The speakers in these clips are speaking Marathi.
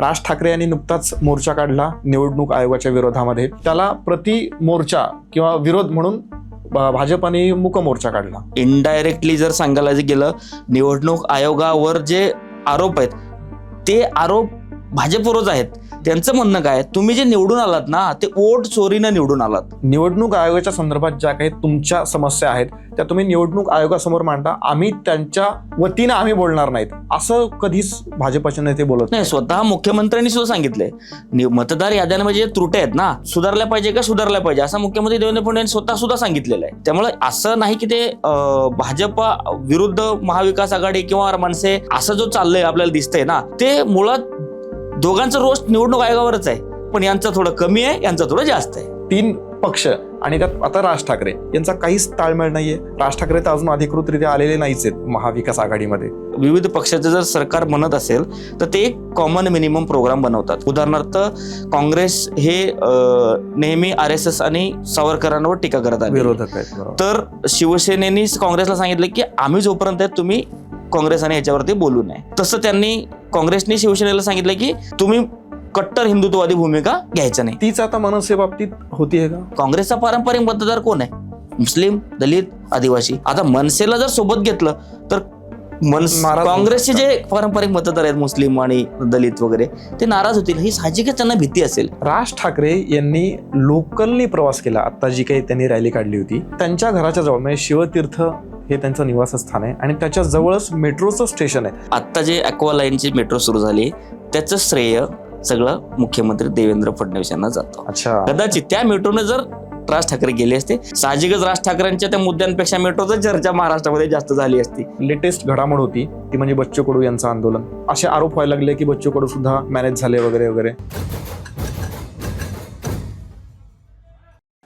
राज ठाकरे यांनी नुकताच मोर्चा काढला निवडणूक आयोगाच्या विरोधामध्ये. त्याला प्रति मोर्चा किंवा विरोध म्हणून भाजपाने मुक मोर्चा काढला. इनडायरेक्टली जर सांगायला गेलं निवडणूक आयोगावर जे आरोप आहेत ते आरोप भाजपवरच आहेत. त्यांचं म्हणणं काय? तुम्ही जे निवडून आलात ना ते वोट चोरीनं निवडून आलात. निवडणूक आयोगाच्या संदर्भात ज्या काही तुमच्या समस्या आहेत त्या तुम्ही निवडणूक आयोगासमोर मांडा आम्ही त्यांच्या वतीनं आम्ही बोलणार नाहीत. असं कधीच भाजपचे नेते बोलत नाही स्वतः मुख्यमंत्र्यांनी सुद्धा सांगितलंय. मतदार याद्यांमध्ये जे त्रुटी आहेत ना सुधारल्या पाहिजे का सुधारल्या पाहिजे? असं मुख्यमंत्री देवेंद्र फडणवीस स्वतः सुद्धा सांगितलेलं आहे. त्यामुळे असं नाही की ते भाजप विरुद्ध महाविकास आघाडी किंवा मनसे असं जो चाललंय आपल्याला दिसतंय ना ते मुळात दोघांचं रोष निवडणूक आयोगावरच आहे. पण यांचं थोडं कमी आहे यांचं थोडं जास्त आहे. तीन पक्ष आणि त्यात आता राज ठाकरे यांचा काहीच ताळमेळ नाहीये. राज ठाकरे तर अजून अधिकृतरित्या आलेले नाहीच आहेत महाविकास आघाडीमध्ये. विविध पक्षाचं जर सरकार म्हणत असेल तर ते एक कॉमन मिनिमम प्रोग्राम बनवतात. उदाहरणार्थ काँग्रेस हे नेहमी आर एस एस आणि सावरकरांवर टीका करत आले विरोधक तर शिवसेनेनी काँग्रेसला सांगितलं की आम्ही जोपर्यंत तुम्ही काँग्रेस आणि ह्याच्यावरती बोलू नये. तसं त्यांनी काँग्रेसनी शिवसेनेला सांगितलं की तुम्ही कट्टर हिंदुत्ववादी भूमिका घ्यायचं नाही. तीच आता मनसे बाबतीत होतीये का? काँग्रेसचा पारंपरिक मतदार कोण आहे? मुस्लिम दलित आदिवासी. आता मनसेला जर सोबत घेतलं तर नाराज होऊ काँग्रेसचे. जे पारंपरिक मतदार आहेत मुस्लिम आणि दलित वगैरे ते नाराज होतील. ही साहजिकच त्यांना भीती असेल. राज ठाकरे यांनी लोकलनी प्रवास केला. आता जी काही त्यांनी रॅली काढली होती त्यांच्या घराच्या जवळ म्हणजे शिवतीर्थ हे त्यांचं निवासस्थान आहे आणि त्याच्या जवळच मेट्रोचं स्टेशन आहे. आता जे अक्वा लाईनची मेट्रो सुरू झाली त्याचं श्रेय सगळं मुख्यमंत्री देवेंद्र फडणवीस यांना जातं. अच्छा. कदाचित त्या मेट्रोने जर राज ठाकरे गेले असते. साहजिकच राज ठाकरेंच्या त्या मुद्द्यांपेक्षा मेट्रोचं चर्चा महाराष्ट्रामध्ये जास्त झाली असती. लेटेस्ट घडामोड होती ती म्हणजे बच्चू कडू यांचं आंदोलन. असे आरोप व्हायला लागले की बच्चू कडू सुद्धा मॅनेज झाले वगैरे वगैरे.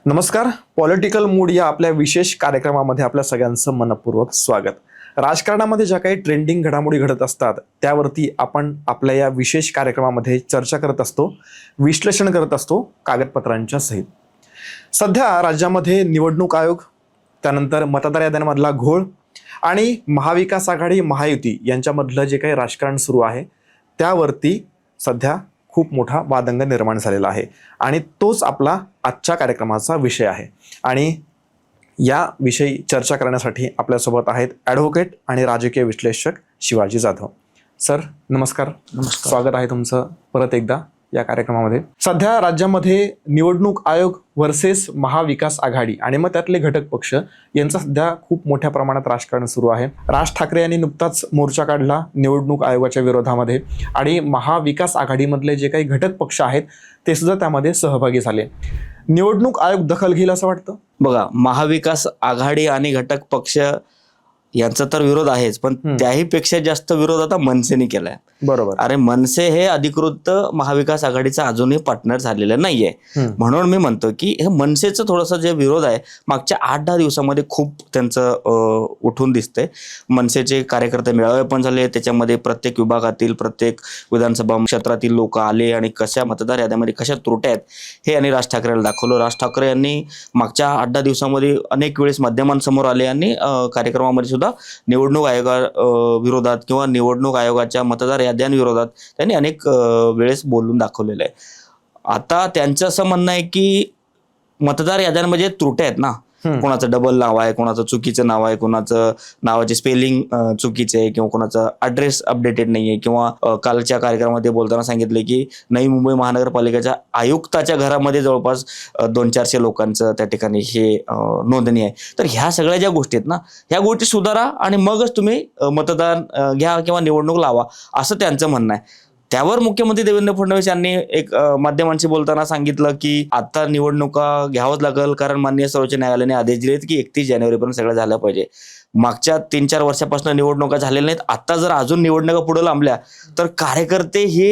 नमस्कार. पॉलिटिकल मूड या आपल्या विशेष कार्यक्रमामध्ये आपल्या सगळ्यांचं मनपूर्वक स्वागत. राजकारणामध्ये ज्या काही ट्रेंडिंग घडामोडी घडत असतात त्यावरती आपण आपल्या या विशेष कार्यक्रमामध्ये चर्चा करत असतो विश्लेषण करत असतो कागदपत्रांच्या सहित. सध्या राज्यामध्ये निवडणूक आयोग त्यानंतर मतदार याद्यांमधला घोळ आणि महाविकास आघाडी महायुती यांच्यामधलं जे काही राजकारण सुरू आहे त्यावरती सध्या खूप मोठा वादंग निर्माण झालेला आहे. आणि तोच आपला आजच्या कार्यक्रमाचा विषय आहे. आणि या विषयी चर्चा करण्यासाठी आपल्यासोबत आहेत ॲडव्होकेट आणि राजकीय विश्लेषक शिवाजी जाधव. सर नमस्कार. नमस्कार. स्वागत आहे तुमचं परत एकदा. या कार्यक्रमामध्ये. सध्या राज्यामध्ये निवडणूक आयोग वर्सेस महाविकास आघाडी आणि मग त्यातले घटक पक्ष यांचं सध्या खूप मोठ्या प्रमाणात राजकारण सुरू आहे. राज ठाकरे यांनी नुकताच मोर्चा काढला निवडणूक आयोगाच्या विरोधामध्ये आणि महाविकास आघाडीमधले जे काही घटक पक्ष आहेत ते सुद्धा त्यामध्ये सहभागी झाले. निवडणूक आयोग दखल घेईल असं वाटतं? बघा महाविकास आघाडी आणि घटक पक्ष यांचा तर विरोध आहेच पण. त्याही पेक्षा जास्त विरोध आता मनसेने केलाय. बरोबर. अरे मनसे हे अधिकृत महाविकास आघाडीचा अजूनही पार्टनर झालेलं नाहीये. म्हणून मी म्हणतो की हे मनसेचं थोडंसं जे विरोध आहे मागच्या आठ दहा दिवसामध्ये खूप त्यांचं उठून दिसतंय. मनसेचे कार्यकर्ते मेळावे पण झाले त्याच्यामध्ये प्रत्येक विभागातील प्रत्येक विधानसभा क्षेत्रातील लोक आले आणि कशा मतदार याद्यामध्ये कशा त्रुट्या आहेत हे यांनी राज ठाकरेला दाखवलं. राज ठाकरे यांनी मागच्या आठ दहा दिवसामध्ये अनेक वेळेस माध्यमांसमोर आले आणि कार्यक्रमामध्ये सुद्धा निवडणूक आयोगा विरोधात किंवा निवडणूक आयोगाच्या मतदार याद्यांविरोधात त्यांनी अनेक वेळेस बोलून दाखवलेलं आहे. आता त्यांचं असं म्हणणं आहे की मतदार याद्यांमध्ये त्रुट्या आहेत ना. कोणाचं डबल नाव आहे कोणाचं चुकीचं नाव आहे कोणाचं नावाचे स्पेलिंग चुकीचे आहे किंवा कोणाचा अड्रेस अपडेटेड नाही आहे किंवा कालच्या कार्यक्रमामध्ये बोलताना सांगितले की नवी मुंबई महानगरपालिकेच्या आयुक्ताच्या घरामध्ये जवळपास दोन चारशे लोकांचं त्या ठिकाणी हे नोंदणी आहे. तर ह्या सगळ्या ज्या गोष्टी आहेत ना ह्या गोष्टी सुधारा आणि मगच तुम्ही मतदान घ्या किंवा निवडणूक लावा असं त्यांचं म्हणणं आहे. त्यावर मुख्यमंत्री देवेंद्र फडणवीस यांनी एक माध्यमांशी बोलताना सांगितलं की आता निवडणुका घ्यावंच लागेल कारण माननीय सर्वोच्च न्यायालयाने आदेश दिलेत की एकतीस जानेवारीपर्यंत सगळं झालं पाहिजे. मागच्या तीन चार वर्षापासून निवडणुका झालेल्या नाहीत आता जर अजून निवडणुका पुढे लांबल्या तर कार्यकर्ते हे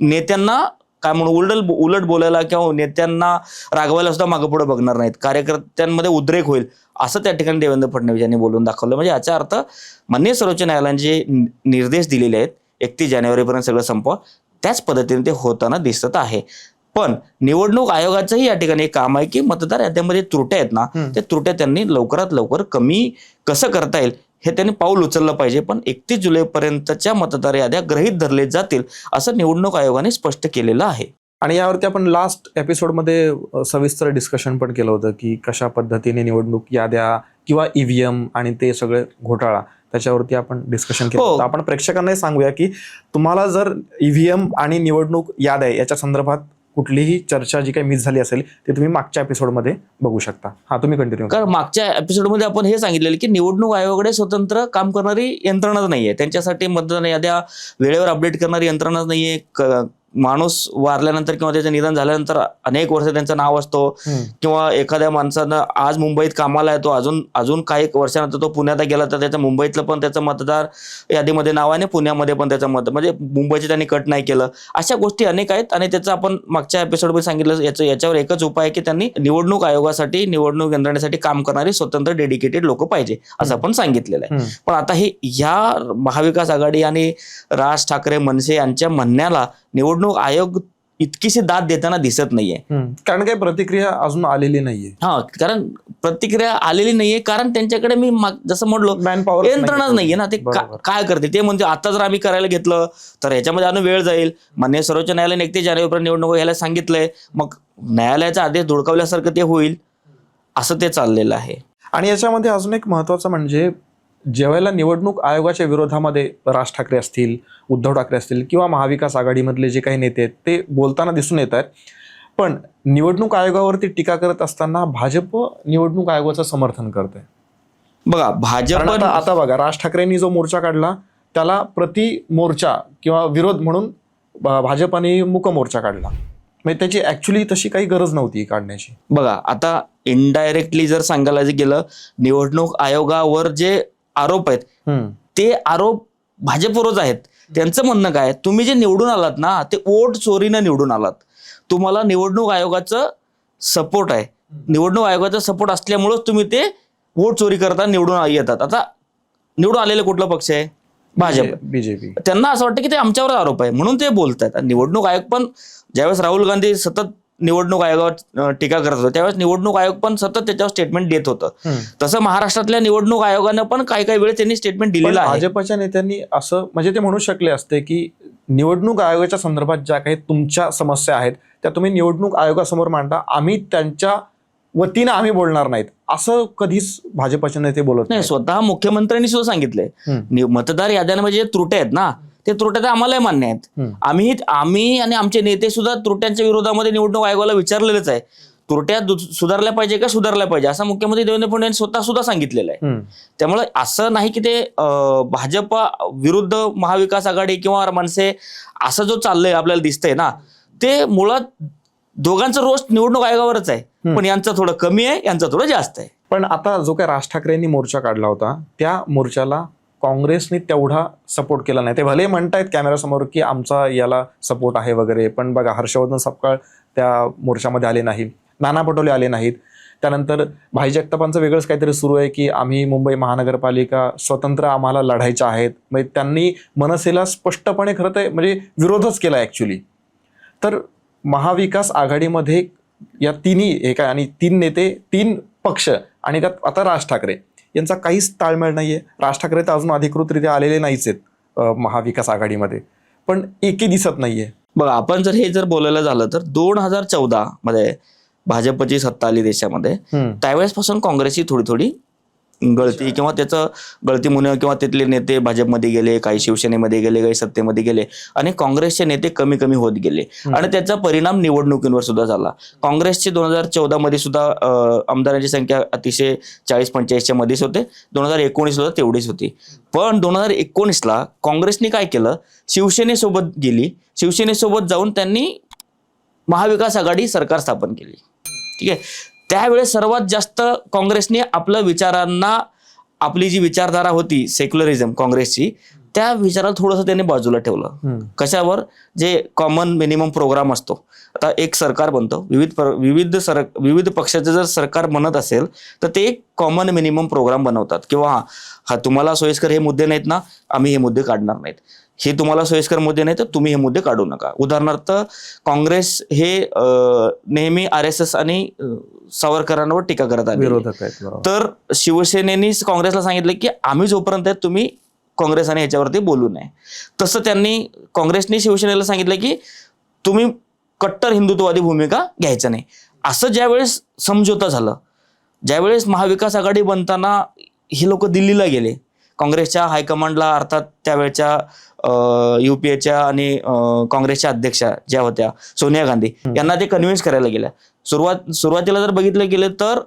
नेत्यांना काय म्हणू उलट उलट बोलायला किंवा नेत्यांना रागवायला सुद्धा मागं पुढे बघणार नाहीत. कार्यकर्त्यांमध्ये उद्रेक होईल असं त्या ठिकाणी देवेंद्र फडणवीस यांनी बोलून दाखवलं. म्हणजे याचा अर्थ माननीय सर्वोच्च न्यायालयाने जे नि- निर्देश दिलेले आहेत एकतीस जानेवारीपर्यंत सगळं संपवा. त्याच पद्धतीने ते होताना दिसत आहे. पण निवडणूक आयोगाचंही या ठिकाणी एक काम आहे की मतदार याद्यामध्ये त्रुट्या आहेत ना. त्या त्रुट्या त्यांनी लवकरात लवकर कमी कसं करता येईल हे त्यांनी पाऊल उचललं पाहिजे. पण एकतीस जुलैपर्यंतच्या मतदार याद्या गृहीत धरले जातील असं निवडणूक आयोगाने स्पष्ट केलेलं आहे. आणि यावरती आपण लास्ट एपिसोडमध्ये सविस्तर डिस्कशन पण केलं होतं की कशा पद्धतीने निवडणूक याद्या किंवा ईव्हीएम आणि ते सगळे घोटाळा त्याच्यावरती आपण डिस्कशन केलं. होतं आपण प्रेक्षकांनाही सांगूया की तुम्हाला जर ईव्हीएम आणि निवडणूक याद्या याच्या संदर्भात कुठलीही चर्चा जी काही मिस झाली असेल ते तुम्ही मागच्या एपिसोडमध्ये बघू शकता. हा तुम्ही कंटिन्यू कारण मागच्या एपिसोडमध्ये आपण हे सांगितलेलं की निवडणूक आयोगाकडे स्वतंत्र काम करणारी यंत्रणाच नाहीये. त्यांच्यासाठी मतदान याद्या वेळेवर अपडेट करणारी यंत्रणाच नाहीये. माणूस वारल्यानंतर किंवा त्याचं निधन झाल्यानंतर अनेक वर्ष त्यांचं नाव असतो. किंवा एखाद्या माणसानं आज मुंबईत कामाला येतो अजून अजून काही वर्षानंतर तो पुण्यात गेला तर त्याचं मुंबईतलं पण त्याचं मतदार यादीमध्ये नाव आहे आणि पुण्यामध्ये पण त्याचं मत. म्हणजे मुंबईचे त्यांनी कट नाही केलं. अशा गोष्टी अनेक आहेत आणि त्याचं आपण मागच्या एपिसोडमध्ये सांगितलं याचं याच्यावर एकच उपाय आहे की त्यांनी निवडणूक आयोगासाठी निवडणूक यंत्रणेसाठी काम करणारी स्वतंत्र डेडिकेटेड लोक पाहिजे असं आपण सांगितलेलं आहे. पण आता हे ह्या महाविकास आघाडी आणि राज ठाकरे मनसे यांच्या म्हणण्याला निवडणूक आयोग इतकीशी दाद देताना दिसत नाहीये. कारण काही प्रतिक्रिया अजून आलेली नाहीये. हा कारण प्रतिक्रिया आलेली नाहीये कारण त्यांच्याकडे मी जसं म्हणलो मॅन पॉवर यंत्रणाच नाहीये ना ते. काय करते? ते म्हणजे आता जर आम्ही करायला घेतलं तर ह्याच्यामध्ये अजून वेळ जाईल. मान्य सर्वोच्च न्यायालयाने एकतीस जानेवारीपर्यंत निवडणूक घ्यायला सांगितलंय. मग न्यायालयाचा आदेश धुडकावल्यासारखं ते होईल असं ते चाललेलं आहे. आणि याच्यामध्ये अजून एक महत्वाचं म्हणजे ज्यावेळेला निवडणूक आयोगाच्या विरोधामध्ये राज ठाकरे असतील उद्धव ठाकरे असतील किंवा महाविकास आघाडीमधले जे काही नेते आहेत ते बोलताना दिसून येत आहेत. पण निवडणूक आयोगावरती टीका करत असताना भाजप निवडणूक आयोगाचं समर्थन करत बघा भाजप आता आता बघा राज ठाकरेंनी जो मोर्चा काढला त्याला प्रति मोर्चा किंवा विरोध म्हणून भाजपाने मुक मोर्चा काढला. म्हणजे त्याची ऍक्च्युली तशी काही गरज नव्हती काढण्याची. बघा आता इनडायरेक्टली जर सांगायला जे गेलं निवडणूक आयोगावर जे आरोप आहेत. ते आरोप भाजपवरच आहेत. त्यांचं म्हणणं काय तुम्ही जे निवडून आलात ना ते वोट चोरीनं निवडून आलात. तुम्हाला निवडणूक आयोगाचं सपोर्ट आहे. निवडणूक आयोगाचा सपोर्ट असल्यामुळेच तुम्ही ते वोट चोरी करता निवडून येतात. आता निवडून आलेले कुठला पक्ष आहे? भाजप. बीजेपी त्यांना असं वाटतं की ते आमच्यावर आरोप आहे. म्हणून ते बोलतात निवडणूक आयोग पण ज्यावेळेस राहुल गांधी सतत निवडणूक आयोगावर टीका करत होते. त्यावेळेस निवडणूक आयोग पण सतत त्याच्यावर स्टेटमेंट देत होतं. तसं महाराष्ट्रातल्या निवडणूक आयोगानं पण काही काही वेळेस त्यांनी स्टेटमेंट दिलेलं आहे. भाजपच्या नेत्यांनी असं म्हणजे ते म्हणू शकले असते की निवडणूक आयोगाच्या संदर्भात ज्या काही तुमच्या समस्या आहेत त्या तुम्ही निवडणूक आयोगासमोर मांडा. आम्ही त्यांच्या वतीनं आम्ही बोलणार नाहीत. असं कधीच भाजपचे नेते बोलत नाही स्वतः मुख्यमंत्र्यांनी सुद्धा सांगितलंय. मतदार याद्यांमध्ये जे त्रुट्या आहेत ना ते त्रुट्या तर आम्हालाही मान्य आहेत. आम्ही आम्ही आणि आमचे नेते सुद्धा त्रुट्यांच्या विरोधामध्ये निवडणूक आयोगाला विचारलेलंच आहे. त्रुट्या सुधारल्या पाहिजे का सुधारल्या पाहिजे? असं मुख्यमंत्री देवेंद्र फडणवीस स्वतः सुद्धा सांगितलेलं आहे. त्यामुळे असं नाही की ते भाजप विरुद्ध महाविकास आघाडी किंवा मनसे असं जो चाललंय आपल्याला दिसतंय ना ते मुळात दोघांचं रोष निवडणूक आयोगावरच आहे. पण यांचं थोडं कमी आहे यांचं थोडं जास्त आहे. पण आता जो काही राज ठाकरेंनी मोर्चा काढला होता त्या मोर्चाला काँग्रेसने तेवढा सपोर्ट केला नाही. ते भले म्हणतायत कॅमेरासमोर की आमचा याला सपोर्ट आहे वगैरे पण बघा हर्षवर्धन सपकाळ त्या मोर्चामध्ये आले नाही नाना पटोले आले नाहीत. त्यानंतर भाई जगतापांचं वेगळंच काहीतरी सुरू आहे की आम्ही मुंबई महानगरपालिका स्वतंत्र आम्हाला लढायच्या आहेत. म्हणजे त्यांनी मनसेला स्पष्टपणे खरं तर म्हणजे विरोधच केला ॲक्च्युली तर महाविकास आघाडीमध्ये या तिन्ही हे काय आणि तीन नेते तीन पक्ष आणि त्यात आता राज ठाकरे. यांचा काहीच ताळमेळ नाहीये. राज ठाकरे तर अजून अधिकृतरित्या आलेले नाहीच आहेत महाविकास आघाडीमध्ये. पण एकही दिसत नाहीये. बघा आपण जर हे जर बोलायला झालं तर दोन हजार चौदा मध्ये भाजपची सत्ता आली देशामध्ये. त्यावेळेसपासून काँग्रेसची थोडी थोडी गळती किंवा त्याचं गळती म्हणून किंवा तिथले नेते भाजपमध्ये गेले काही शिवसेनेमध्ये गेले काही सत्तेमध्ये गेले आणि काँग्रेसचे नेते कमी कमी होत गेले. आणि त्याचा परिणाम निवडणुकींवर सुद्धा झाला. काँग्रेसचे दोन हजार चौदा मध्ये सुद्धा आमदारांची संख्या अतिशय चाळीस पंचेचाळीसच्या मध्येच होते. दोन हजार एकोणीस सुद्धा तेवढीच होती. पण दोन हजार एकोणीसला काँग्रेसने काय केलं? शिवसेनेसोबत गेली. शिवसेनेसोबत जाऊन त्यांनी महाविकास आघाडी सरकार स्थापन केली. ठीक आहे? त्यावेळेस सर्वात जास्त काँग्रेसने आपल्या विचारांना आपली जी विचारधारा होती सेक्युलरिझम काँग्रेसची त्या विचाराला थोडंसं त्यांनी बाजूला ठेवलं. कशावर? जे कॉमन मिनिमम प्रोग्राम असतो. आता एक सरकार बनतं. विविध विविध सर विविध पक्षाचं जर सरकार बनत असेल तर ते एक कॉमन मिनिमम प्रोग्राम बनवतात. किंवा हा हा तुम्हाला सोयीस्कर हे मुद्दे नाहीत ना आम्ही हे मुद्दे काढणार नाहीत. हे तुम्हाला सोयीस्कर मुद्दे नाही तर तुम्ही हे मुद्दे काढू नका. उदाहरणार्थ काँग्रेस हे नेहमी आर एस एस आणि सावरकरांवर टीका करत बरोबर. तर शिवसेनेनी काँग्रेसला सांगितलं की आम्ही जोपर्यंत आहेत तुम्ही काँग्रेस आणि ह्याच्यावरती बोलू नये. तसं त्यांनी काँग्रेसनी शिवसेनेला सांगितलं की तुम्ही कट्टर हिंदुत्ववादी भूमिका घ्यायचं नाही. असं ज्यावेळेस समझोता झालं ज्यावेळेस महाविकास आघाडी बनताना हे लोक दिल्लीला गेले काँग्रेसच्या हायकमांडला अर्थात त्यावेळच्या युपीएच्या आणि अं, काँग्रेसच्या अध्यक्षा ज्या होत्या सोनिया गांधी. यांना ते कन्व्हिन्स करायला गेल्या सुरुवात सुरुवातीला जर बघितलं गेलं तर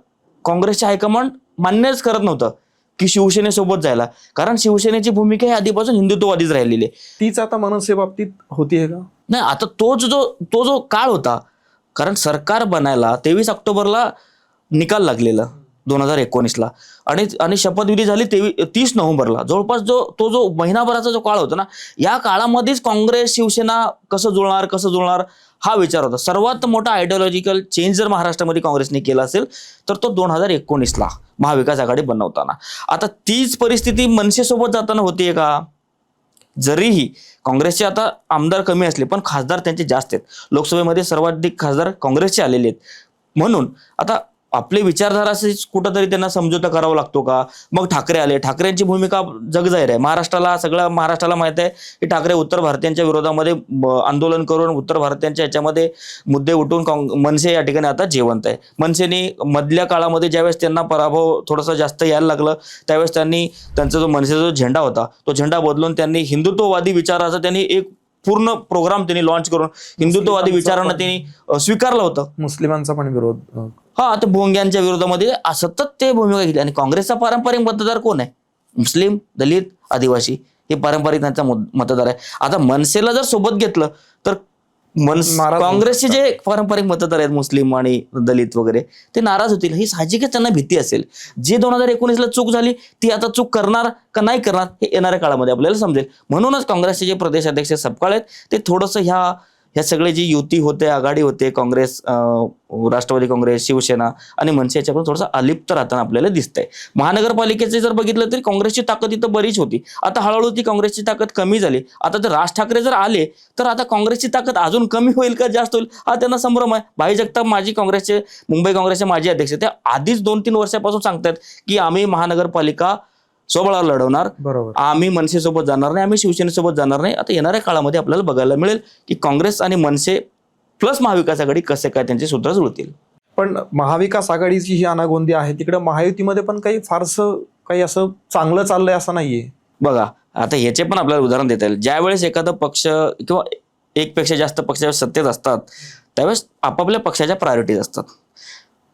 काँग्रेसचे हायकमांड मान्यच करत नव्हतं की शिवसेनेसोबत जायला कारण शिवसेनेची भूमिका ही आधीपासून हिंदुत्ववादीच राहिलेली आहे. तीच आता मनसे बाबतीत होतीये का नाही आता तोच जो तो जो काळ होता कारण सरकार बनायला तेवीस ऑक्टोबरला निकाल लागलेला दोन हजार एकोणीसला. आणि आणि शपथविधी झाली तेवी तीस नोव्हेंबरला. जवळपास जो तो जो महिनाभराचा जो काळ होता ना या काळामध्येच काँग्रेस शिवसेना कसं जुळणार कसं जुळणार हा विचार होता. सर्वात मोठा आयडिओलॉजिकल चेंज जर महाराष्ट्रामध्ये काँग्रेसने केला असेल तर तो दोन हजार एकोणीसला महाविकास आघाडी बनवताना. आता तीच परिस्थिती मनसेसोबत जाताना होतीये का? जरीही काँग्रेसचे आता आमदार कमी असले पण खासदार त्यांचे जास्त आहेत. लोकसभेमध्ये सर्वाधिक खासदार काँग्रेसचे आलेले आहेत. म्हणून आता आपले विचारधारा असे कुठंतरी त्यांना समझोता करावा लागतो का? मग ठाकरे आले. ठाकरेंची भूमिका जगजाहीर आहे. महाराष्ट्राला सगळ्या महाराष्ट्राला माहीत आहे की ठाकरे उत्तर भारतीयांच्या विरोधामध्ये ब- आंदोलन करून उत्तर भारतीयांच्या याच्यामध्ये मुद्दे उठून काँग मनसे या ठिकाणी आता जिवंत आहे. मनसेने मधल्या काळामध्ये ज्यावेळेस त्यांना पराभव थोडासा जास्त यायला लागलं त्यावेळेस त्यांनी त्यांचा जो मनसेचा जो झेंडा होता तो झेंडा बदलून त्यांनी हिंदुत्ववादी विचाराचा त्यांनी एक पूर्ण प्रोग्राम त्यांनी लॉन्च करून हिंदुत्ववादी विचारांना त्यांनी स्वीकारलं होतं. मुस्लिमांचा पण विरोध हा ते भोंग्यांच्या विरोधामध्ये सतत ते भूमिका घेतली. आणि काँग्रेसचा पारंपरिक मतदार कोण आहे? मुस्लिम दलित आदिवासी हे पारंपरिक त्यांचा मतदार आहे. आता मनसेला जर सोबत घेतलं तर मनस नाराज होतील. काँग्रेसचे जे पारंपरिक मतदार आहेत मुस्लिम आणि दलित वगैरे ते नाराज होतील. ही साहजिकच त्यांना भीती असेल. जे दोन हजार एकोणीसला चूक झाली ती आता चूक करणार का नाही करणार हे येणाऱ्या काळामध्ये आपल्याला समजेल. म्हणूनच काँग्रेसचे जे प्रदेशाध्यक्ष सपकाळ आहेत ते थोडंसं ह्या ह्या सगळे जी युती होते आघाडी होते काँग्रेस राष्ट्रवादी काँग्रेस शिवसेना आणि मनसे याच्याकडून थोडंसं अलिप्त राहताना आपल्याला दिसतंय. महानगरपालिकेचे जर बघितलं तरी काँग्रेसची ताकद इथं बरीच होती. आता हळूहळू ती काँग्रेसची ताकद कमी झाली. आता जर राज ठाकरे जर आले तर आता काँग्रेसची ताकद अजून कमी होईल का जास्त होईल? हा त्यांना संभ्रम आहे. भाई जगताप माजी काँग्रेसचे मुंबई काँग्रेसचे माजी अध्यक्ष ते आधीच दोन तीन वर्षापासून सांगतात की आम्ही महानगरपालिका स्वबळावर लढवणार. बरोबर. आम्ही मनसेसोबत जाणार नाही आम्ही शिवसेनेसोबत जाणार नाही. आता येणाऱ्या काळामध्ये आपल्याला बघायला मिळेल की काँग्रेस आणि मनसे प्लस महाविकास आघाडी कसे काय त्यांचे सूत्र जुळतील. पण महाविकास आघाडीची ही अनागोंदी आहे तिकडे महायुतीमध्ये पण काही फारसं काही असं चांगलं चाललंय असं नाहीये. बघा आता ह्याचे पण आपल्याला उदाहरण देता येईल. ज्यावेळेस एखादा पक्ष किंवा एकपेक्षा जास्त पक्ष सत्तेत असतात त्यावेळेस आपापल्या पक्षाच्या प्रायोरिटीज असतात.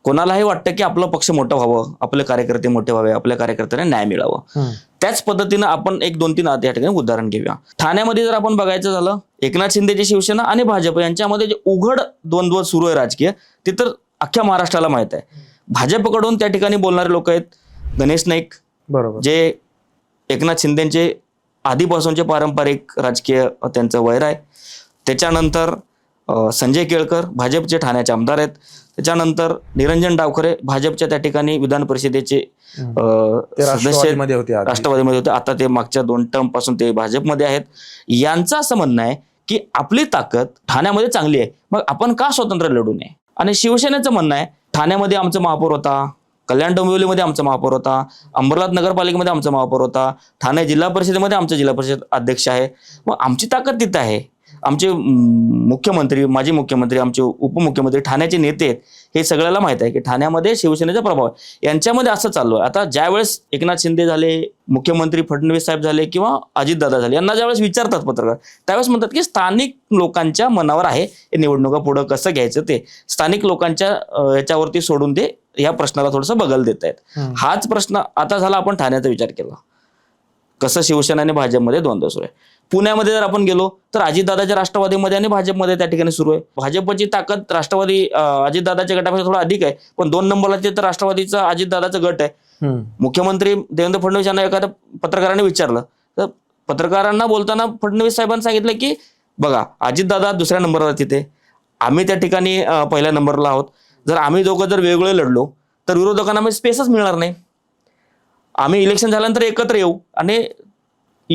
कोणालाही वाटतं की आपलं पक्ष मोठं व्हावं आपले कार्यकर्ते मोठे व्हावे आपल्या कार्यकर्त्यांना न्याय मिळावं. त्याच पद्धतीनं आपण एक दोन तीन आता या ठिकाणी उदाहरण घेऊया. ठाण्यामध्ये जर आपण बघायचं झालं एकनाथ शिंदेची शिवसेना आणि भाजप यांच्यामध्ये जे उघड द्वंद्व सुरू आहे राजकीय ते तर अख्ख्या महाराष्ट्राला माहीत आहे. भाजपकडून त्या ठिकाणी बोलणारे लोक आहेत गणेश नाईक बरोबर. जे एकनाथ शिंदेचे आधीपासूनचे पारंपरिक राजकीय त्यांचं वैर आहे. त्याच्यानंतर संजय केळकर भाजपचे ठाण्याचे आमदार आहेत. त्याच्यानंतर निरंजन डावखरे भाजपच्या त्या ठिकाणी विधान परिषदेचे सदस्य होते. राष्ट्रवादीमध्ये होते. आता ते मागच्या दोन टर्मपासून ते भाजपमध्ये आहेत. यांचं असं म्हणणं आहे की आपली ताकद ठाण्यामध्ये चांगली आहे. मग आपण का स्वतंत्र लढू नये? आणि शिवसेनेचं म्हणणं आहे ठाण्यामध्ये आमचा महापौर होता कल्याण डोंबिवलीमध्ये आमचा महापौर होता अंबरनाथ नगरपालिकेमध्ये आमचा महापौर होता ठाणे जिल्हा परिषदेमध्ये आमचा जिल्हा परिषद अध्यक्ष आहे. मग आमची ताकद तिथं आहे. आमचे मुख्यमंत्री माजी मुख्यमंत्री आमचे उपमुख्यमंत्री ठाण्याचे नेते आहेत हे सगळ्याला माहीत आहे की ठाण्यामध्ये शिवसेनेचा प्रभाव आहे. यांच्यामध्ये असं चालू आहे. आता ज्यावेळेस एकनाथ शिंदे झाले मुख्यमंत्री फडणवीस साहेब झाले किंवा अजितदादा झाले यांना ज्यावेळेस विचारतात पत्रकार त्यावेळेस म्हणतात की स्थानिक लोकांच्या मनावर आहे हे निवडणुका पुढं कसं घ्यायचं ते. स्थानिक लोकांच्या याच्यावरती सोडून ते या प्रश्नाला थोडंसं बगल देत आहेत. हाच प्रश्न आता झाला आपण ठाण्याचा विचार केला. कसं शिवसेना आणि भाजपमध्ये द्वंद्व सुरू आहे. पुण्यामध्ये जर आपण गेलो तर अजितदादाच्या राष्ट्रवादीमध्ये आणि भाजपमध्ये त्या ठिकाणी सुरू आहे. भाजपची ताकद राष्ट्रवादी अजितदादाच्या गटापेक्षा थोडा अधिक आहे पण दोन नंबरला ते तर राष्ट्रवादीचा अजितदादाचा गट आहे. मुख्यमंत्री देवेंद्र फडणवीस यांना एखाद्या पत्रकाराने विचारलं तर पत्रकारांना बोलताना फडणवीस साहेबांनी सांगितलं की बघा अजितदादा दुसऱ्या नंबरला तिथे. आम्ही त्या ठिकाणी पहिल्या नंबरला आहोत. जर आम्ही दोघं जर वेगळे लढलो तर विरोधकांना स्पेसच मिळणार नाही. आम्ही इलेक्शन झाल्यानंतर एकत्र येऊ आणि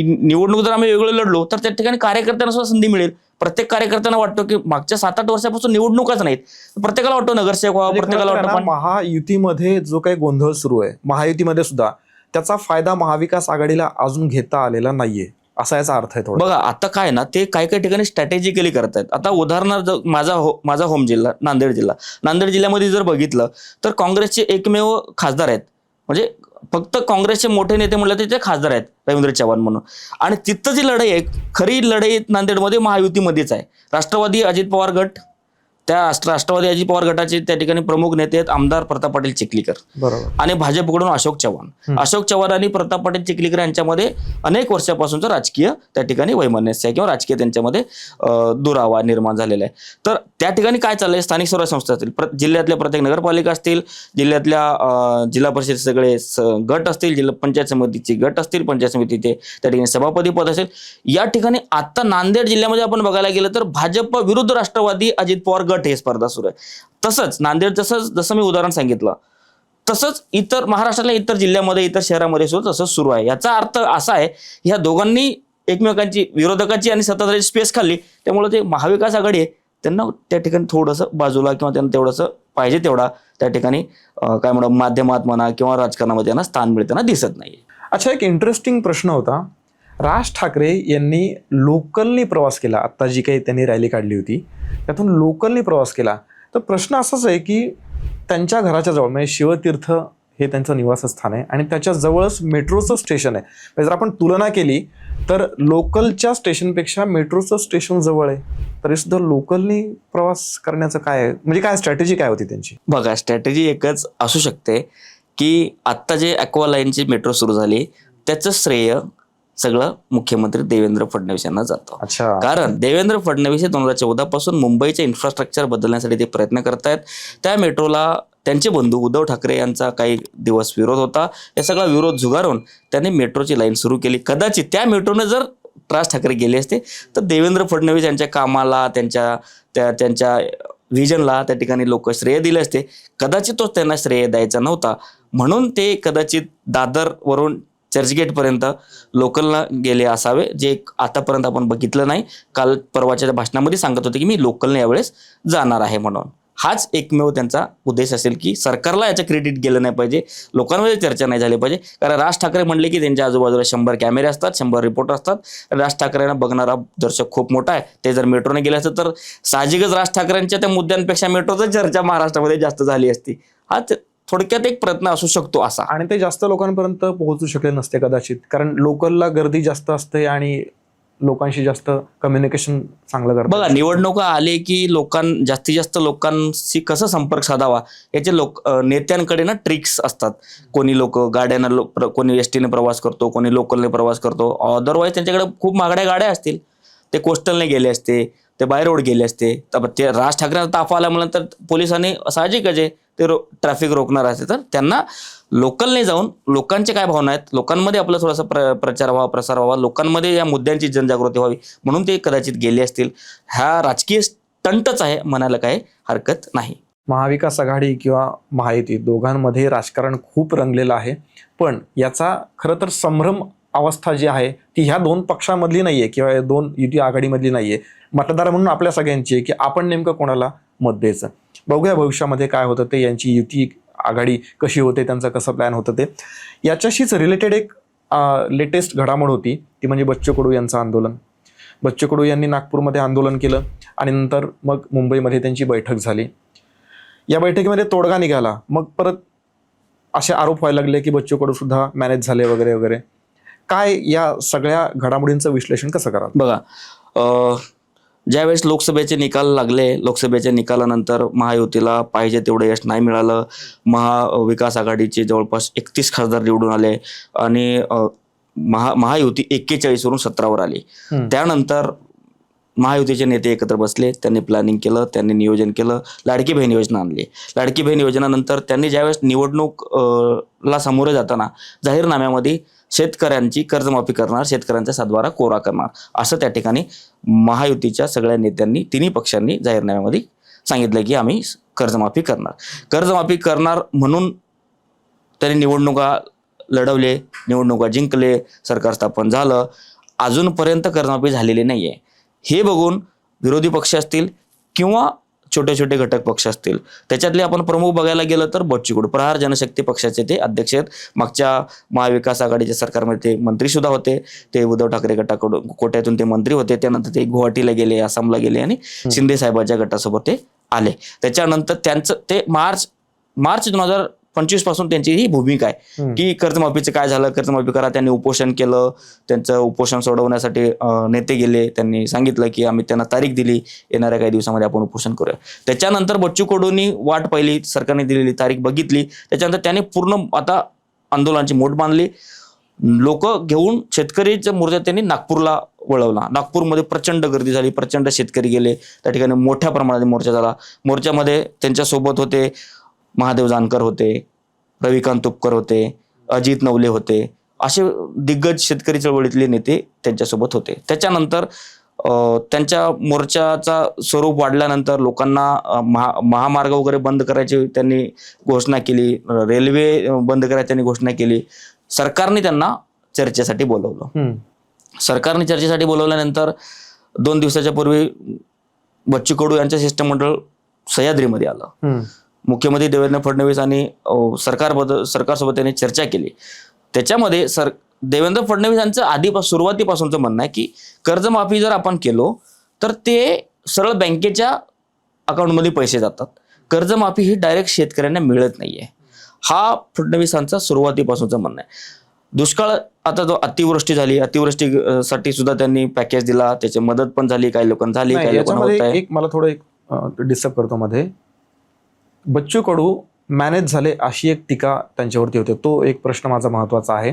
निवडणूक जर आम्ही वेगळं लढलो तर त्या ठिकाणी कार्यकर्त्यांना सुद्धा संधी मिळेल. प्रत्येक कार्यकर्त्यांना वाटतं की मागच्या सात आठ वर्षापासून निवडणुकाच नाहीत. प्रत्येकाला वाटतं नगरसेवक व्हावा म्हणजे प्रत्येकाला वाटतं महायुतीमध्ये जो काही गोंधळ सुरू आहे महायुतीमध्ये सुद्धा त्याचा फायदा महाविकास आघाडीला अजून घेता आलेला नाहीये. असा याचा अर्थ आहे थोडा. बघा आता काय ना ते काही काही ठिकाणी स्ट्रॅटेजिकली करतायत. आता उदाहरणार्थ माझा हो माझा होम जिल्हा नांदेड जिल्हा. नांदेड जिल्ह्यामध्ये जर बघितलं तर काँग्रेसचे एकमेव खासदार आहेत. म्हणजे फक्त काँग्रेसचे मोठे नेते म्हणलं तर ते खासदार आहेत रवींद्र चव्हाण म्हणून. आणि तिथं जी लढाई आहे खरी लढाई नांदेडमध्ये महायुतीमध्येच आहे. राष्ट्रवादी अजित पवार गट त्या राष्ट्र राष्ट्रवादी अजित पवार गटाचे त्या ठिकाणी प्रमुख नेते आहेत आमदार प्रताप पाटील चिखलीकर. बरोबर. आणि भाजपकडून अशोक चव्हाण. अशोक चव्हाण आणि प्रताप पाटील चिखलीकर यांच्यामध्ये अनेक वर्षापासूनचं राजकीय त्या ठिकाणी वैमनस्य आहे किंवा राजकीय त्यांच्यामध्ये दुरावा निर्माण झालेला आहे. तर त्या ठिकाणी काय चाललंय? स्थानिक स्वराज्य संस्था असतील. जिल्ह्यातल्या प्रत्येक नगरपालिका असतील जिल्ह्यातल्या जिल्हा परिषद सगळे गट असतील जिल्हा पंचायत समितीचे गट असतील पंचायत समितीचे त्या ठिकाणी सभापती पद असेल. या ठिकाणी आता नांदेड जिल्ह्यामध्ये आपण बघायला गेलं तर भाजप विरुद्ध राष्ट्रवादी अजित पवार गट हे स्पर्धा सुरू आहे. तसंच नांदेड तसंच जसं मी उदाहरण सांगितलं तसंच इतर महाराष्ट्रातल्या इतर जिल्ह्यामध्ये इतर शहरामध्ये सुद्धा तसंच सुरू आहे. याचा अर्थ असा आहे ह्या दोघांनी एकमेकांची विरोधकाची आणि सत्ताधारी स्पेस खाल्ली त्यामुळे ते महाविकास आघाडी आहे त्यांना त्या ठिकाणी थोडंसं बाजूला किंवा त्यांना तेवढंसं पाहिजे तेवढा त्या ठिकाणी काय म्हणा माध्यमात म्हणा किंवा राजकारणामध्ये त्यांना स्थान मिळताना दिसत नाही. अच्छा एक इंटरेस्टिंग प्रश्न होता. राज ठाकरे यांनी लोकलनी प्रवास केला. आता जी काही त्यांनी रॅली काढली होती. त्यातून लोकलनी प्रवास केला. तर प्रश्न असाच आहे की त्यांच्या घराच्या जवळ म्हणजे शिवतीर्थ हे त्यांचं निवासस्थान आहे आणि त्याच्या जवळच मेट्रोचं स्टेशन आहे. म्हणजे जर आपण तुलना केली तर लोकलच्या स्टेशनपेक्षा मेट्रोचं स्टेशन जवळ आहे. तरी सुद्धा लोकलनी प्रवास करण्याचं काय आहे? म्हणजे काय स्ट्रॅटेजी काय होती त्यांची? बघा स्ट्रॅटेजी एकच असू शकते की आत्ता जे अक्वा लाईनची मेट्रो सुरू झाली त्याचं श्रेय सगळं मुख्यमंत्री देवेंद्र फडणवीस यांना जातं. कारण देवेंद्र फडणवीस हे दोन हजार चौदा पासून मुंबईचे इन्फ्रास्ट्रक्चर बदलण्यासाठी ते प्रयत्न करतायत. त्या मेट्रोला त्यांचे बंधू उद्धव ठाकरे यांचा काही दिवस विरोध होता. या सगळा विरोध झुगारून त्यांनी मेट्रोची लाईन सुरू केली. कदाचित त्या मेट्रोने जर राज ठाकरे गेले असते तर देवेंद्र फडणवीस यांच्या कामाला त्यांच्या त्या त्यांच्या व्हिजनला त्या ठिकाणी लोक श्रेय दिले असते. कदाचित तो त्यांना श्रेय द्यायचा नव्हता. म्हणून ते कदाचित दादरवरून चर्चगेटपर्यंत लोकलला गेले असावे जे आतापर्यंत आपण बघितलं नाही. काल परवाच्या भाषणामध्ये सांगत होते की मी लोकलने यावेळेस जाणार आहे म्हणून. हाच एकमेव त्यांचा उद्देश असेल की सरकारला याचं क्रेडिट गेलं नाही पाहिजे लोकांमध्ये चर्चा नाही झाली पाहिजे. कारण राज ठाकरे म्हणले की त्यांच्या आजूबाजूला शंभर कॅमेरे असतात शंभर रिपोर्टर असतात. राज ठाकरेंना बघणारा दर्शक खूप मोठा आहे. ते जर मेट्रोने गेले असतं तर साहजिकच राज ठाकरेंच्या त्या मुद्द्यांपेक्षा मेट्रोचं चर्चा महाराष्ट्रामध्ये जास्त झाली असती. हाच थोडक्यात एक प्रयत्न असू शकतो असा. आणि ते जास्त लोकांपर्यंत पोहोचू शकले नसते कदाचित. कारण लोकलला गर्दी जास्त असते आणि लोकांशी जास्त कम्युनिकेशन चांगलं करतात. बघा निवडणुका आले की लोकां जास्तीत जास्त लोकांशी कसं संपर्क साधावा? याचे लोक नेत्यांकडे ना ट्रिक्स असतात. कोणी लोक गाड्यानं लो- कोणी एस टीने प्रवास करतो कोणी लोकलने प्रवास करतो. अदरवाईज त्यांच्याकडे खूप महागड्या गाड्या असतील. ते कोस्टलने गेले असते. ते बाय रोड गेले असते. तर ते राज ठाकरेंचा ताफा आला म्हणून तर पोलिसांनी साहजिकच आहे ते रो ट्रॅफिक रोखणार असते तर त्यांना लोकलने जाऊन लोकांचे काय भावना आहेत? लोकांमध्ये आपला थोडासा प्र प्रचार व्हावा प्रसार व्हावा. लोकांमध्ये या मुद्द्यांची जनजागृती व्हावी म्हणून ते कदाचित गेले असतील. हा राजकीय स्टंटच आहे म्हणायला काय हरकत नाही. महाविकास आघाडी किंवा महायुती दोघांमध्ये राजकारण खूप रंगलेलं आहे. पण याचा खरं तर संभ्रम अवस्था जी आहे ती ह्या दोन पक्षामधली नाही आहे किंवा दोन युती आघाडीमधली नाही आहे मतदार म्हणून आपल्या सगळ्यांची आहे की आपण नेमकं कोणाला मत द्यायचं? बघूया भविष्यामध्ये काय होतं ते यांची युती आघाडी कशी होते त्यांचं कसं प्लॅन होतं ते. याच्याशीच रिलेटेड एक लेटेस्ट घडामोड होती ती म्हणजे बच्चू कडू यांचं आंदोलन. बच्चू कडू यांनी नागपूरमध्ये आंदोलन केलं आणि नंतर मग मुंबईमध्ये त्यांची बैठक झाली. या बैठकीमध्ये तोडगा निघाला. मग परत असे आरोप व्हायला लागले की बच्चू कडू सुद्धा मॅनेज झाले वगैरे वगैरे. काय या सगळ्या घडामोडींचं विश्लेषण कसं करा बघा ज्यावेळेस लोकसभेचे निकाल लागले लोकसभेच्या निकालानंतर महायुतीला पाहिजे तेवढं यश नाही मिळालं. महाविकास आघाडीचे जवळपास एकतीस खासदार निवडून आले आणि महा महायुती एक्केचाळीसवरून सतरावर आली. त्यानंतर महायुतीचे नेते एकत्र बसले त्यांनी प्लॅनिंग केलं त्यांनी नियोजन केलं लाडकी बहीण योजना आणली. लाडकी बहीण योजनेनंतर त्यांनी ज्यावेळेस निवडणूक ला सामोरे जाताना जाहीरनाम्यामध्ये शेतकऱ्यांची कर्जमाफी करणार शेतकऱ्यांचा सातबारा कोरा करणार. असं त्या ठिकाणी महायुतीच्या सगळ्या नेत्यांनी तिन्ही पक्षांनी जाहीरनाम्यामध्ये सांगितलं की आम्ही कर्जमाफी करणार. कर्जमाफी करणार म्हणून त्यांनी निवडणुका लढवले निवडणुका जिंकले सरकार स्थापन झालं. अजूनपर्यंत कर्जमाफी झालेली नाही आहे हे बघून विरोधी पक्ष असतील किंवा छोटे छोटे घटक पक्ष असतील. त्याच्यातले आपण प्रमुख बघायला गेलं तर बच्चू कडू प्रहार जनशक्ती पक्षाचे ते अध्यक्ष आहेत. मागच्या महाविकास आघाडीच्या सरकारमध्ये ते मंत्री सुद्धा होते. ते उद्धव ठाकरे गटाकडून कोट्यातून ते मंत्री होते. त्यानंतर ते गुवाहाटीला गेले आसामला गेले आणि शिंदे साहेबांच्या गटासोबत ते आले. त्याच्यानंतर त्यांचं ते मार्च मार्च दोन हजार पंचवीसपासून त्यांची ही भूमिका आहे. की कर्जमाफीचं काय झालं? कर्जमाफी करा त्यांनी उपोषण केलं. त्यांचं उपोषण सोडवण्यासाठी नेते गेले. त्यांनी सांगितलं की आम्ही त्यांना तारीख दिली. येणाऱ्या काही दिवसामध्ये आपण उपोषण करूया. त्याच्यानंतर बच्चू कडूंनी वाट पाहिली. सरकारने दिलेली तारीख बघितली. त्याच्यानंतर त्याने पूर्ण आता आंदोलनाची मोठ बांधली. लोक घेऊन शेतकरीच्या मोर्चा त्यांनी नागपूरला वळवला. नागपूरमध्ये प्रचंड गर्दी झाली. प्रचंड शेतकरी गेले. त्या ठिकाणी मोठ्या प्रमाणात मोर्चा झाला. मोर्चामध्ये त्यांच्यासोबत होते. महादेव जानकर होते रविकांत तुपकर होते अजित नवले होते असे दिग्गज शेतकरी चळवळीतले नेते त्यांच्यासोबत होते त्याच्यानंतर त्यांच्या मोर्चाचा स्वरूप वाढल्यानंतर लोकांना महा महामार्ग वगैरे बंद करायची त्यांनी घोषणा केली रेल्वे बंद करायची त्यांनी घोषणा केली सरकारने त्यांना चर्चेसाठी बोलवलं. सरकारने चर्चेसाठी बोलवल्यानंतर दोन दिवसाच्या पूर्वी बच्चू कडू यांचं शिष्टमंडळ सह्याद्रीमध्ये आलं. मुख्यमंत्री देवेंद्र फडणवीस आणि सरकारबद्दल सरकारसोबत त्यांनी चर्चा केली. त्याच्यामध्ये सर देवेंद्र फडणवीस यांचं आधीपासून सुरुवातीपासूनचं म्हणणं आहे की कर्जमाफी जर आपण केलो तर ते सरळ बँकेच्या अकाउंटमध्ये पैसे जातात. कर्जमाफी ही डायरेक्ट शेतकऱ्यांना मिळत नाहीये. हा फडणवीसांचा सुरुवातीपासूनचं म्हणणं आहे. दुष्काळ आता जो अतिवृष्टी झाली अतिवृष्टी अ, साठी सुद्धा त्यांनी पॅकेज दिला त्याची मदत पण झाली काही लोकांना झाली नाही, काही लोकांना आहे. एक मला थोडं एक डिस्टर्ब करतो मध्ये. बच्चू कडू मॅनेज झाले अशी एक टीका त्यांच्यावरती होते. तो एक प्रश्न माझा महत्त्वाचा आहे.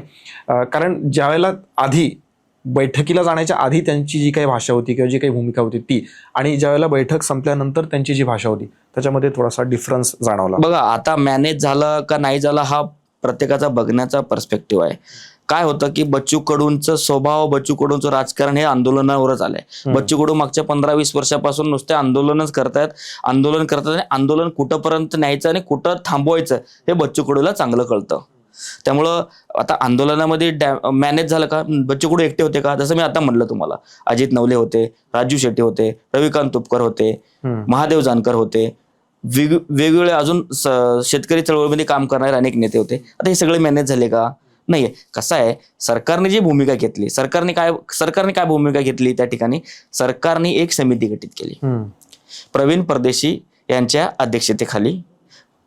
कारण ज्यावेळेला आधी बैठकीला जाण्याच्या आधी त्यांची जी काही भाषा होती किंवा जी काही भूमिका होती ती आणि ज्यावेळेला बैठक संपल्यानंतर त्यांची जी भाषा होती त्याच्यामध्ये थोडासा डिफरन्स जाणवला. बघा आता मॅनेज झालं का नाही झालं हा प्रत्येकाचा बघण्याचा पर्स्पेक्टिव्ह आहे. काय होतं की बच्चू कडूंचं स्वभाव बच्चू कडूंचं राजकारण हे आंदोलनावरच आलंय. बच्चू कडू मागच्या पंधरा वीस वर्षापासून नुसते आंदोलनच करतायत. आंदोलन करतात आणि आंदोलन कुठंपर्यंत न्यायचं आणि कुठं थांबवायचं हे बच्चू कडूला चांगलं कळतं. त्यामुळं आता आंदोलनामध्ये मॅनेज झालं का? बच्चू कडू एकटे होते का? जसं मी आता म्हणलं तुम्हाला. अजित नवले होते राजू शेट्टी होते रविकांत तुपकर होते. महादेव जानकर होते. वेग वेगवेगळे अजून शेतकरी चळवळीमध्ये काम करणारे अनेक नेते होते. आता हे सगळे मॅनेज झाले का? नाहीये. कसं आहे सरकारने जी भूमिका घेतली सरकारने काय सरकारने काय भूमिका घेतली त्या ठिकाणी? सरकारने एक समिती गठीत केली. प्रवीण परदेशी यांच्या अध्यक्षतेखाली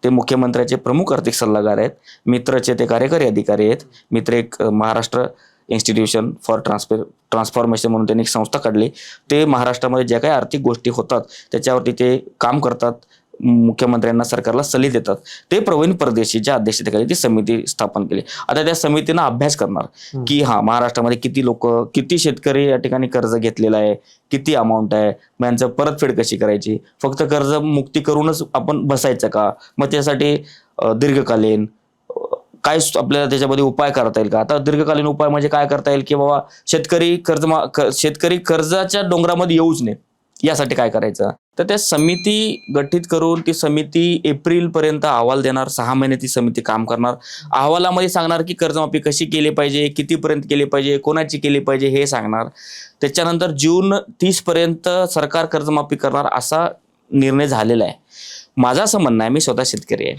ते मुख्यमंत्र्याचे प्रमुख आर्थिक सल्लागार आहेत मित्रचे ते कार्यकारी अधिकारी आहेत. मित्र एक Maharashtra institution for transfer transformation म्हणून त्यांनी एक संस्था काढली. ते महाराष्ट्रामध्ये ज्या काही आर्थिक गोष्टी होतात त्याच्यावरती ते काम करतात. मुख्यमंत्र्यांना सरकारला सल्ले देतात. ते प्रवीण परदेशीच्या अध्यक्षतेखाली ती समिती स्थापन केली. आता त्या समितीनं अभ्यास करणार की हा महाराष्ट्रामध्ये किती लोक किती शेतकरी या ठिकाणी कर्ज घेतलेलं आहे किती अमाऊंट आहे मग यांचं परतफेड कशी करायची? फक्त कर्ज मुक्ती करूनच आपण बसायचं का? मग त्यासाठी दीर्घकालीन काय आपल्याला त्याच्यामध्ये उपाय करता येईल का? आता दीर्घकालीन उपाय म्हणजे काय करता येईल की बाबा शेतकरी कर्ज शेतकरी कर्जाच्या डोंगरामध्ये येऊच नये. यासाठी काय करायचं? तर त्या समिती गठीत करून ती समिती एप्रिल पर्यंत अहवाल देणार सहा महिने ती समिती काम करणार. अहवालामध्ये सांगणार की कर्जमाफी कशी केली पाहिजे कितीपर्यंत केली पाहिजे कोणाची केली पाहिजे हे सांगणार. त्याच्यानंतर जून तीस पर्यंत सरकार कर्जमाफी करणार असा निर्णय झालेला आहे. माझं असं म्हणणं आहे मी स्वतः शेतकरी आहे.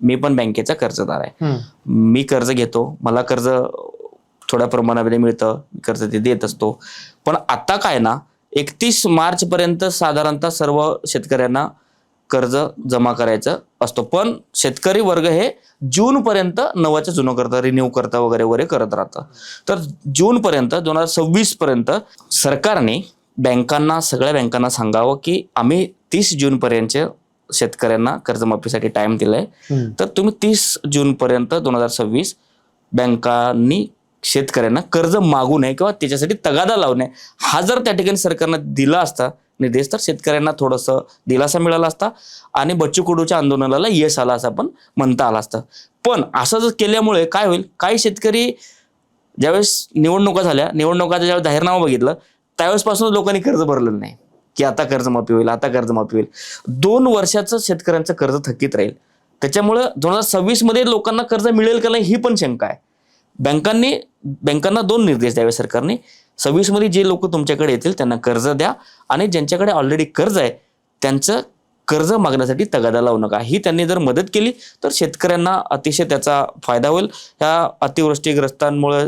मी पण बँकेचा कर्जदार आहे. मी कर्ज घेतो. मला कर्ज थोड्या प्रमाणामध्ये मिळतं. कर्ज ते देत असतो. पण आता काय ना एकतीस मार्च पर्यंत साधारणतः सर्व शेतकऱ्यांना कर्ज जमा करायचं असतो. पण शेतकरी वर्ग हे जून पर्यंत नवाचं जुनं करतं रिन्यू करता वगैरे वगैरे करत राहतं. तर जून पर्यंत दोन हजार सव्वीस पर्यंत सरकारने बँकांना सगळ्या बँकांना सांगावं की आम्ही तीस जून पर्यंत शेतकऱ्यांना कर्जमाफीसाठी टाइम दिलाय. तर तुम्ही तीस जून पर्यंत दोन हजार सव्वीस बँकांनी शेतकऱ्यांना कर्ज मागू नये किंवा त्याच्यासाठी तगादा लावू नये. हा जर त्या ठिकाणी सरकारनं दिला असता निर्देश तर शेतकऱ्यांना थोडंसं दिलासा मिळाला असता आणि बच्चू कडूच्या आंदोलनाला यश आला असं पण म्हणता आलं असतं. पण असं जर केल्यामुळे काय होईल? काही शेतकरी ज्यावेळेस निवडणुका झाल्या निवडणुकाचं ज्यावेळेस जाहीरनामा बघितलं त्यावेळेसपासून लोकांनी कर्ज भरलेलं नाही. की आता कर्जमाफी होईल आता कर्जमाफी होईल. दोन वर्षाचं शेतकऱ्यांचं कर्ज थकीत राहील. त्याच्यामुळं दोन हजार सव्वीसमध्ये लोकांना कर्ज मिळेल का नाही ही पण शंका आहे. बँकांनी बँकांना दोन निर्देश द्यावे सरकारने. सव्वीसमध्ये जे लोक तुमच्याकडे येतील त्यांना कर्ज द्या आणि ज्यांच्याकडे ऑलरेडी कर्ज आहे त्यांचं कर्ज मागण्यासाठी तगादा लावू नका. ही त्यांनी जर मदत केली तर शेतकऱ्यांना अतिशय त्याचा फायदा होईल. ह्या अतिवृष्टीग्रस्तांमुळे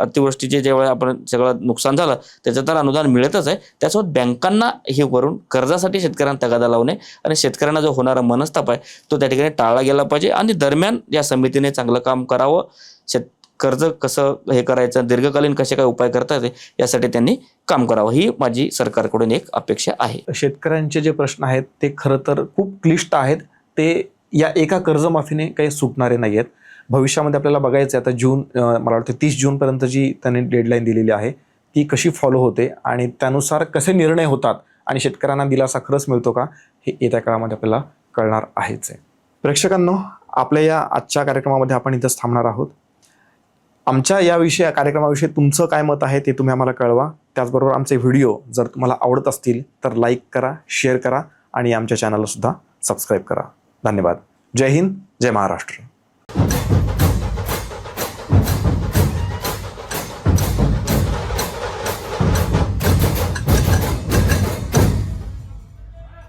अतिवृष्टीचे जेव्हा आपण सगळं नुकसान झालं त्याचं तर अनुदान मिळतच आहे. त्यासोबत बँकांना हे करून कर्जासाठी शेतकऱ्यांना तगादा लावणे आणि शेतकऱ्यांना जो होणारा मनस्ताप आहे तो त्या ठिकाणी टाळला गेला पाहिजे आणि दरम्यान या समितीने चांगलं काम करावं. शेत कर्ज कसं हे करायचं दीर्घकालीन कसे काय उपाय करता येते यासाठी त्यांनी काम करावं. ही माझी सरकारकडून एक अपेक्षा आहे. शेतकऱ्यांचे जे प्रश्न आहेत ते खरं तर खूप क्लिष्ट आहेत. ते या एका कर्जमाफीने काही सुटणारे नाही आहेत भविष्यामध्ये आपल्याला बघायचं आहे आता जून मला वाटतं तीस जूनपर्यंत जी त्यांनी डेडलाईन दिलेली आहे ती कशी फॉलो होते आणि त्यानुसार कसे निर्णय होतात आणि शेतकऱ्यांना दिलासा खरंच मिळतो का हे येत्या काळामध्ये आपल्याला कळणार आहेच आहे. प्रेक्षकांनो आपल्या या आजच्या कार्यक्रमामध्ये आपण इथंच थांबणार आहोत. आमच्या या विषया कार्यक्रमाविषयी तुमचं काय मत आहे ते तुम्ही आम्हाला कळवा. त्याचबरोबर आमचे व्हिडिओ जर तुम्हाला आवडत असतील तर लाईक करा शेअर करा आणि आमच्या चॅनलसुद्धा सबस्क्राईब करा. धन्यवाद. जय हिंद जय महाराष्ट्र.